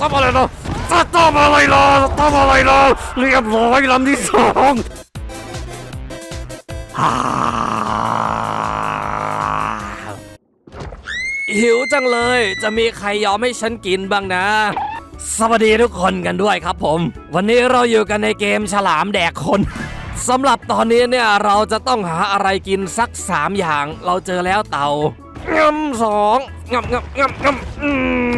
ตอมอะไรล่ะสตอมอะไรล่ะสตอมอะไรล่ะเรียบร้อยลำที่สองฮ่าหิวจังเลย จะมีใครยอมให้ฉันกินบ้างนะ สวัสดีทุกคนกันด้วยครับผม วันนี้เราอยู่กันในเกมฉลามแดกคนสำหรับตอนนี้เนี่ยเราจะต้องหาอะไรกินสักสามอย่าง เราเจอแล้วเต่า งำสองงำงำงำงำอื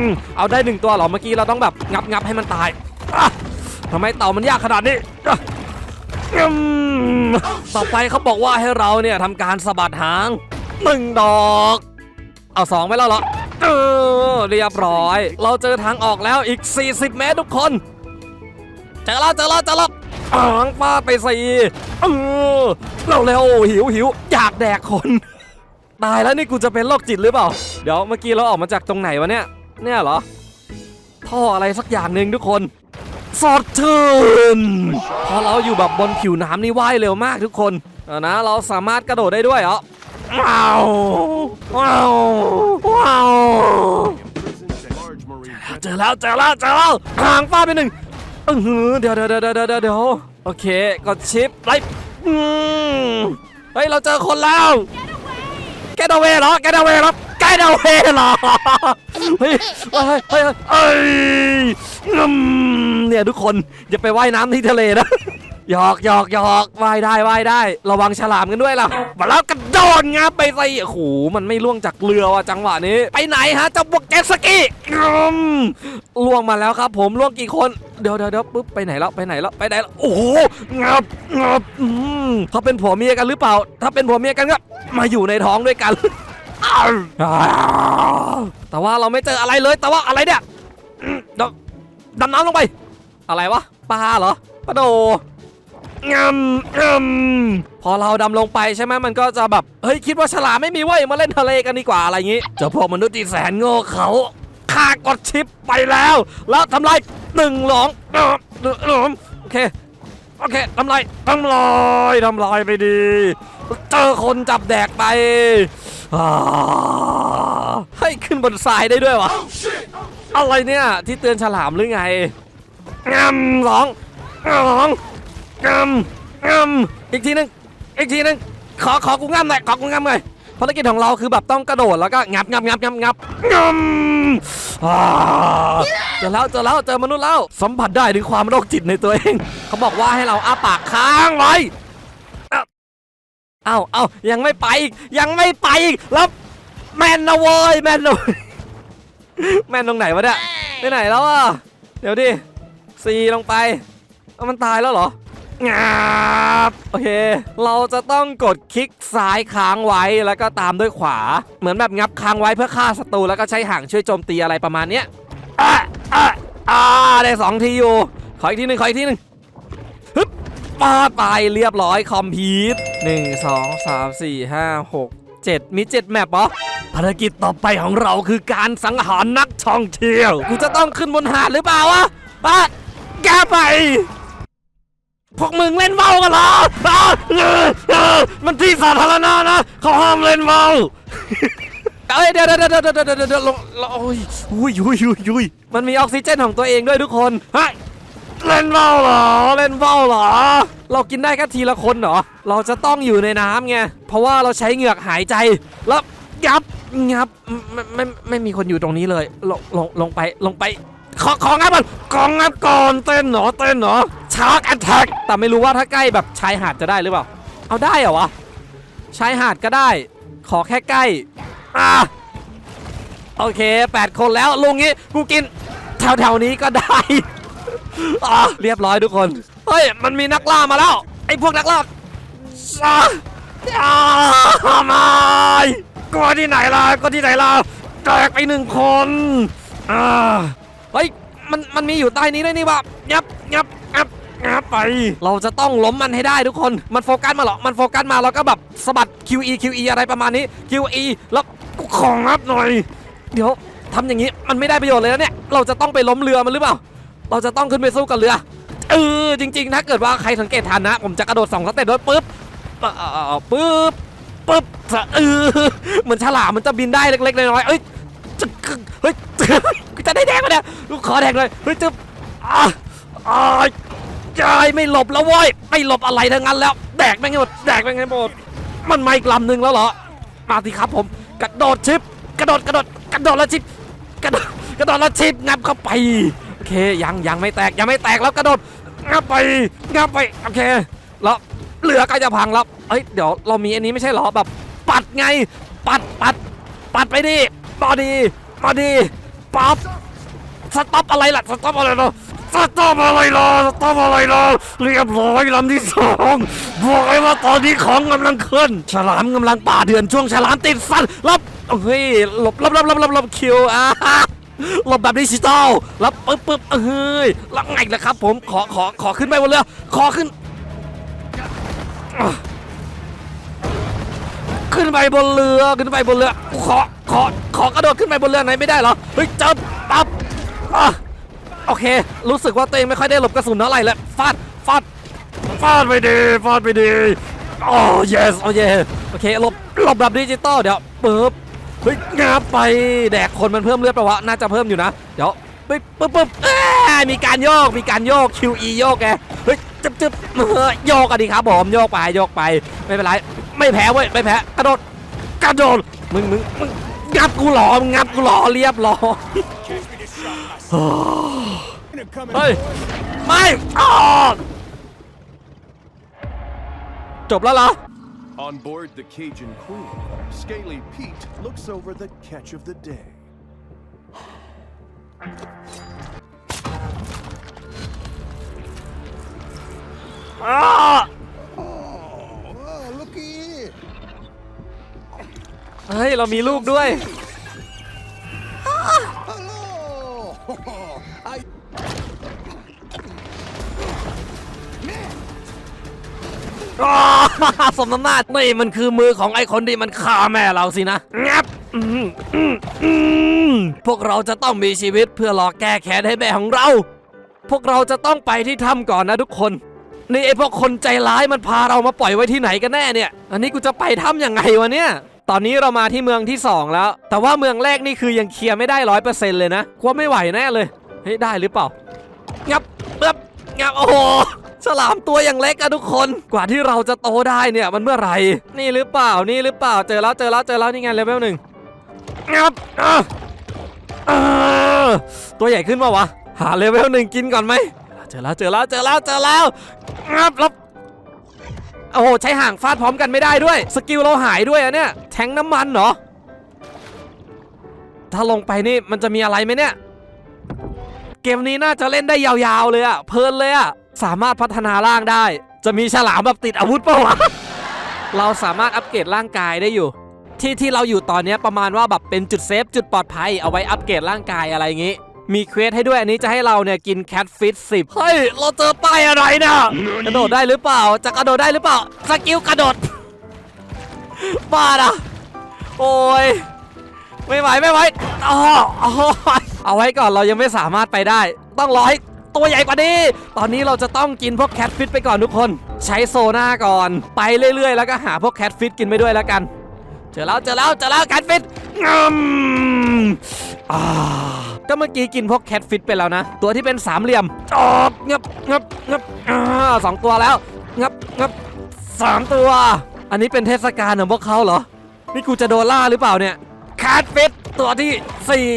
มเอาได้หนึ่งตัวเหรอเมื่อกี้เราต้องแบบงับงับให้มันตายทำไมเต่ามันยากขนาดนี้ต่อไปเขาบอกว่าให้เราเนี่ยทำการสะบัดหางหนึ่งดอก เอาสองไปแล้วเหรอเออเรียบร้อย เราเจอทางออกแล้วอีก 40 เมตรทุกคนเจอแล้วเจอแล้วเจอแล้วอ่างฟาดไปสี่เออเร็วเร็วๆหิวหิวอยากแดกคน ตายแล้วนี่กูจะเป็นโรคจิตหรือเปล่า เดี๋ยวเมื่อกี้เราออกมาจากตรงไหนวะเนี่ย เนี่ยเหรอ ท่ออะไรสักอย่างหนึ่งทุกคน สอดชื่นพอเราอยู่แบบบนผิวน้ำนี่ว่ายเร็วมากทุกคนเอานะ เราสามารถกระโดดได้ด้วยเหรอว้าวว้าวว้าวเจอแล้วเจอแล้วเจอแล้วห่างฟ้าไปหนึ่งอืออเดี๋ยวเดี๋ยวเดี๋ยวเดี๋ยวโอเคกดชิปไล่อืมเฮ้ยเราเจอคนแล้ว แกดเวเหรอแกดเวเหรอแกดเวเหรอเฮ้ยเฮ้ยเฮ้ยเฮ้ยเอ้ยเนี่ยทุกคนอย่าไปว่ายน้ำที่ทะเลนะ หยอกหยอกหยอกว่ายได้ว่ายได้ ระวังฉลามกันด้วยล่ะมาแล้วกระโดดงับไปใส่โอ้โหมันไม่ล่วงจากเรือว่ะจังหวะนี้ ไปไหนฮะเจ้าพวกเจ็ตสกีอืมล่วงมาแล้วครับ ผมล่วงกี่คนเดี๋ยวเดี๋ยวเดี๋ยวปุ๊บไปไหนแล้วไปไหนแล้วไปไหนแล้วโอ้โหงับงับอืมเขาเป็นผัวเมียกันหรือเปล่า ถ้าเป็นผัวเมียกันก็มาอยู่ในท้องด้วยกัน แต่ว่าเราไม่เจออะไรเลยแต่ว่าอะไรเนี่ยดำน้ำลงไป อะไรวะปลาเหรอปลาโด งำงำพอเราดำลงไปใช่ไหมมันก็จะแบบเฮ้ยคิดว่าฉลามไม่มีเว้ยมาเล่นทะเลกันดีกว่าอะไรอย่างงี้เจ้าพวกมนุษย์ที่แสนโง่เขาฆ่ากดชิปไปแล้ว แล้วทำลายหนึ่งหลองเออหนึ่งหลองโอเคโอเคทำลายทำลายทำลายไปดี เจอคนจับแดกไปอ่าให้ยขึ้นบนทรายได้ด้วยวะอะไรเนี่ยที่เตือนฉลามหรือไงงำสองสอง งำงำอีกทีหนึงอีกทีหนึงขอขอกูงำหน่อยขอกูงำหน่อยภารกิจของเราคือแบบต้องกระโดดแล้วก็งับงับงับงับงับงำอ่าเจอแล้วเจอแล้วเจอมนุษย์แล้วสัมผัสได้ถึงความโรคจิตในตัวเอง เขาบอกว่าให้เราอ้าปากค้างไว้เอ้าเอ้ายังไม่ไปอีกยังไม่ไปอีกแล้วแมนนะเว้ยแมนนะเว้ยแมนตรงไหนวะเนี่ยไปไหนแล้วอะเดี๋ยวดิซีลงไปเอามันตายแล้วเหรอ งาบโอเค เราจะต้องกดคลิกซ้ายค้างไว้แล้วก็ตามด้วยขวา เหมือนแบบงับค้างไว้เพื่อฆ่าศัตรูแล้วก็ใช้หางช่วยโจมตีอะไรประมาณเนี้ยอะอะอ่าได้สองทีอยู่ ขออีกทีหนึ่งขออีกทีหนึ่งฮึบปาไปเรียบร้อยคอมพิวต์หนึ่งสองสามสี่ห้าหกเจ็ดมีเจ็ดแมปเหรอภารกิจต่อไปของเราคือการสังหารนักท่องเที่ยว กูจะต้องขึ้นบนหาดหรือเปล่าวะปะแกไป พวกมึงเล่นเมากันเหรออะเออเออมันที่สาธารณะนะ เขาห้ามเล่นเมาเอ้ยเดี๋ยวเดี๋ยวเดี๋ยวเดี๋ยวเดี๋ยวเดี๋ยวลงลงโอ้ยอุ้ยอุ้ยอุ้ยอุ้ยมันมีออกซิเจนของตัวเองด้วยทุกคนเฮ้ยเล่นเบ้าเหรอ เล่นเบ้าเหรอ เรากินได้แค่ทีละคนเหรอ เราจะต้องอยู่ในน้ำไง เพราะว่าเราใช้เหงือกหายใจ แล้วยับยับไม่ไม่ไม่ไม่มีคนอยู่ตรงนี้เลย ลงลงลงไปลงไป ขอของงับมันของงับก่อนเต้นเหรอเต้นเหรอ ชาร์กแอทแทกแต่ไม่รู้ว่าถ้าใกล้แบบชายหาดจะได้หรือเปล่า เอาได้เหรอวะ ชายหาดก็ได้ ขอแค่ใกล้ อะโอเค 8 คนแล้วลุงงี้กูกินแถวแถวๆนี้ก็ได้อะเรียบร้อยทุกคน เฮ้ย มันมีนักล่ามาแล้ว ไอ้พวกนักล่าอะอะไม่กลัวที่ไหนล่ะกลัวที่ไหนล่ะแตกไปหนึ่งคนอ่าเฮ้ยมันมันมีอยู่ใต้นี้ด้วยนี่วะยับยับ ยับไป เราจะต้องล้มมันให้ได้ทุกคน มันโฟกัสมาหรอ มันโฟกัสมาแล้วก็แบบสะบัด QE QE อะไรประมาณนี้ QE แล้วกูของงับหน่อย เดี๋ยวทำอย่างนี้มันไม่ได้ประโยชน์เลยนะเนี่ย เราจะต้องไปล้มเรือมันหรือเปล่า เราจะต้องขึ้นไปสู้กับเรือ เออจริง ๆ ถ้าเกิดว่าใครสังเกตทันนะ ผมจะกระโดดสองสเต็ปด้วยปุ๊บปุ๊บปุ๊บเออเหมือนฉลามมันจะบินได้เล็กๆน้อยๆเอ้ยจะเฮ้ยจะได้แดงมาเนี่ยกูขอแดงเลยเฮ้ยจึ๊บอะอะ ยายไม่หลบแล้วเว้ยไม่หลบอะไรทั้งนั้นแล้ว แดกแม่งให้หมดแดกแม่งให้หมด มันมาอีกลำหนึ่งแล้วเหรอ มาสิครับผม กระโดดชิป กระโดดกระโดดกระโดดแล้วชิป กระโดดกระโดดแล้วชิปงับเข้าไป โอเคยังยังไม่แตกยังไม่แตกแล้วกระโดดงับไปงับไปโอเคแล้วเหลือก็จะพังแล้วเอ้ยเดี๋ยวเรามีอันนี้ไม่ใช่เหรอแบบปัดไง ปัดปัด ปัดไปดิมาดีมาดีปั๊บสต็อปอะไรล่ะสต็อปอะไรล่ะ สต็อปอะไรล่ะต็อปอะไรล่ะเรียบร้อยลำที่สองบอกเลยว่าตอนนี้ของกำลังขึ้น ฉลามกำลังป่าเดือนช่วงฉลามติดสันรับเฮ้ยหลบหลบหลบหลบหลบหลบคิวอ่าหลบแบบดิจิตอลรับปึ๊บปึ๊บเฮ้ยแล้วไงล่ะครับผมขอขอขอขึ้นไปบนเรือขอขึ้น ขึ้นไปบนเรือขึ้นไปบนเรือขอขอขอกระโดดขึ้นไปบนเรือไหนไม่ได้เหรอเฮ้ยจับปั๊บอะ โอเค รู้สึกว่าตัวเองไม่ค่อยได้หลบกระสุนเท่าไหร่แล้วฟาดฟาดฟาดไปดีฟาดไปดีโอ้ yes โอ้ yes โอเคหลบหลบแบบดิจิตอลเดี๋ยวปึ๊บเฮ้ยงาบไปแดกคนมันเพิ่มเลือดไปะวะน่าจะเพิ่มอยู่นะ เดี๋ยวปึ๊บปึ๊บปึ๊บเอ้ยมีการโยกมีการโยก QE โยกแกเฮ้ยจึ๊บจึ๊บเออโยกอะดีครับผมโยกไปโยกไปไม่เป็นไรไม่แพ้เว้ยไม่แพ้กระโดดกระโดดมึงมึงมึงงับกูหลอมึงงับกูหลอเรียบร้อย เฮ้ยไม่อ้าวจบแล้วเหรอ On board the Cajun Queen, Scaly Pete looks over the catch of the day. อ้า Oh, looky here. เฮ้ย เรามีลูกด้วย อ้าสมน้ำหน้านี่มันคือมือของไอ้คนที่มันฆ่าแม่เราสินะงับอืมอืมอืมพวกเราจะต้องมีชีวิตเพื่อรอแก้แค้นให้แม่ของเรา พวกเราจะต้องไปที่ถ้ำก่อนนะทุกคน นี่ไอ้พวกคนใจร้ายมันพาเรามาปล่อยไว้ที่ไหนกันแน่เนี่ย อันนี้กูจะไปถ้ำยังไงวะเนี่ย ตอนนี้เรามาที่เมืองที่ 2 แล้ว แต่ว่าเมืองแรกนี่คือยังเคลียร์ไม่ได้ร้อยเปอร์เซ็นต์เลยนะกลัวไม่ไหวแน่เลย เฮ้ยได้หรือเปล่างับงับ งับโอ้โหฉลามตัวอย่างเล็กอะทุกคน กว่าที่เราจะโตได้เนี่ยมันเมื่อไหร่ นี่หรือเปล่า นี่หรือเปล่า เจอแล้ว เจอแล้ว เจอแล้ว นี่ไงเลเวลหนึ่งงับอะอ่าตัวใหญ่ขึ้นปะวะ หาเลเวลหนึ่งกินก่อนไหม เจอแล้ว เจอแล้ว เจอแล้ว เจอแล้วงับแล้วโอ้โห ใช้ห่างฟาดพร้อมกันไม่ได้ด้วย สกิลเราหายด้วยอะเนี่ย แทงน้ำมันเหรอ ถ้าลงไปนี่มันจะมีอะไรไหมเนี่ย เกมนี้น่าจะเล่นได้ยาวๆเลยอะเพลินเลยอะสามารถพัฒนาร่างได้ จะมีฉลามแบบติดอาวุธปะวะ เราสามารถอัปเกรดร่างกายได้อยู่ ที่ที่เราอยู่ตอนเนี้ยประมาณว่าแบบเป็นจุดเซฟจุดปลอดภัยเอาไว้อัปเกรดร่างกายอะไรอย่างงี้มีเควสให้ด้วยอันนี้จะให้เราเนี่ยกินแคทฟิตสิบเฮ้ย เราเจอป้ายอะไรนะกระโดดได้หรือเปล่า จะกระโดดได้หรือเปล่า สกิลกระโดดบ้านะโอ้ย ไม่ไหวไม่ไหวอ๋อเอาไว้ก่อนเรายังไม่สามารถไปได้ ต้องรอให้ตัวใหญ่กว่านี้ ตอนนี้เราจะต้องกินพวกแคทฟิตไปก่อนทุกคน ใช้โซน่าก่อน ไปเรื่อยๆ แล้วก็หาพวกแคทฟิตกินไปด้วยแล้วกัน เจอแล้วเจอแล้วเจอแล้วแคทฟิตงมอ่าก็เมื่อกี้กินพวกแคทฟิตไปแล้วนะ ตัวที่เป็นสามเหลี่ยมจอบงับงับงับอ่าสองตัวแล้วงับงับสามตัว อันนี้เป็นเทศกาลของพวกเขาเหรอ นี่กูจะโดนล่าหรือเปล่าเนี่ย แคทฟิตตัวที่สี่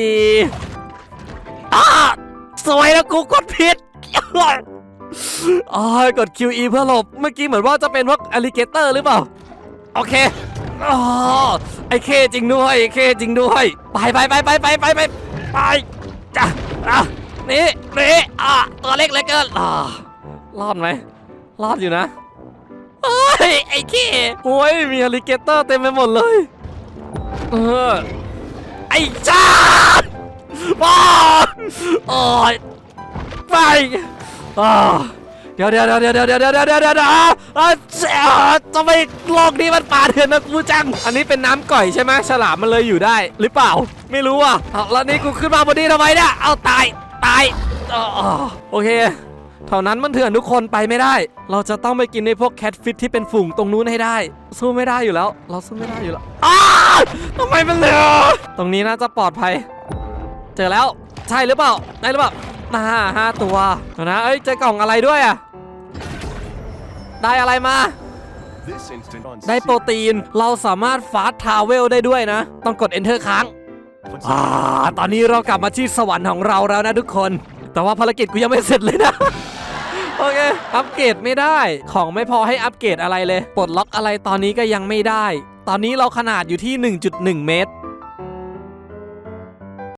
อ้าสวยแล้วกูกดผิดอ๋อกด QE เพื่อหลบ เมื่อกี้เหมือนว่าจะเป็นพวกอ l ลิเกเตอร์หรือเปล่า โอเคอ๋อไอเคจริงด้วยไอเคจริงด้วย ไปไปไปไปไปไปไปไปจ้ะอะนี่นี่อะตัวเล็กเหลยเกินอ่ารอดไหมรอดอยู่นะเฮ้ยไอเคโอ้ยมีอ l ลิเกเตอร์เต็มไปหมดเลย เออ ไอ้จ้าบ้าโอ้ยไปอ่าเดี๋ยวเดี๋ยวเดี๋ยวเดี๋ยวเดี๋ยวเดี๋ยวเดี๋ยวเดี๋ยวเดี๋ยวอ่าอ่าจะไมโลกนี้มันป่าเถื่อนนะกูจัง อันนี้เป็นน้ำก่อยใช่ไหมฉลามมันเลยอยู่ได้ หรือเปล่า ไม่รู้อะเอาแล้วนี่กูขึ้นมาบนนี้ทำไมเนี่ย เอาตาย ตายอ่าโอเค เท่านั้นมันเถื่อนทุกคนไปไม่ได้ เราจะต้องไปกินในพวกแคทฟิตที่เป็นฝูงตรงนู้นให้ได้ สู้ไม่ได้อยู่แล้ว เราสู้ไม่ได้อยู่แล้วอ้าทำไมมันเหลือตรงนี้น่าจะปลอดภัย เจอแล้วใช่หรือเปล่าได้หรือเปล่าน่าห้าตัวเอานะเอ้ยเจอกล่องอะไรด้วยอะได้อะไรมาได้โปรตีน เราสามารถฟาสทราเวลได้ด้วยนะ ต้องกด enter ค้างอ่าตอนนี้เรากลับมาที่สวรรค์ของเราแล้วนะทุกคน แต่ว่าภารกิจกูยังไม่เสร็จเลยนะ โอเค อัปเกรดไม่ได้ ของไม่พอให้อัปเกรดอะไรเลย ปลดล็อกอะไรตอนนี้ก็ยังไม่ได้ ตอนนี้เราขนาดอยู่ที่ 1.1 เมตร